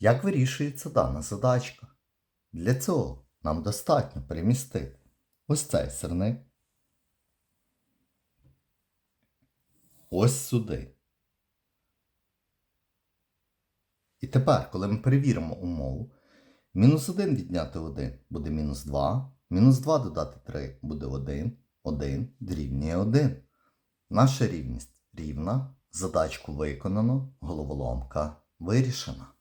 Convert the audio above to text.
Як вирішується дана задачка? Для цього нам достатньо перемістити ось цей сирник ось сюди. І тепер, коли ми перевіримо умову, мінус 1 відняти 1 буде мінус 2, мінус 2 додати 3 буде 1, 1 дорівнює 1. Наша рівність рівна, задачку виконано, головоломка вирішена.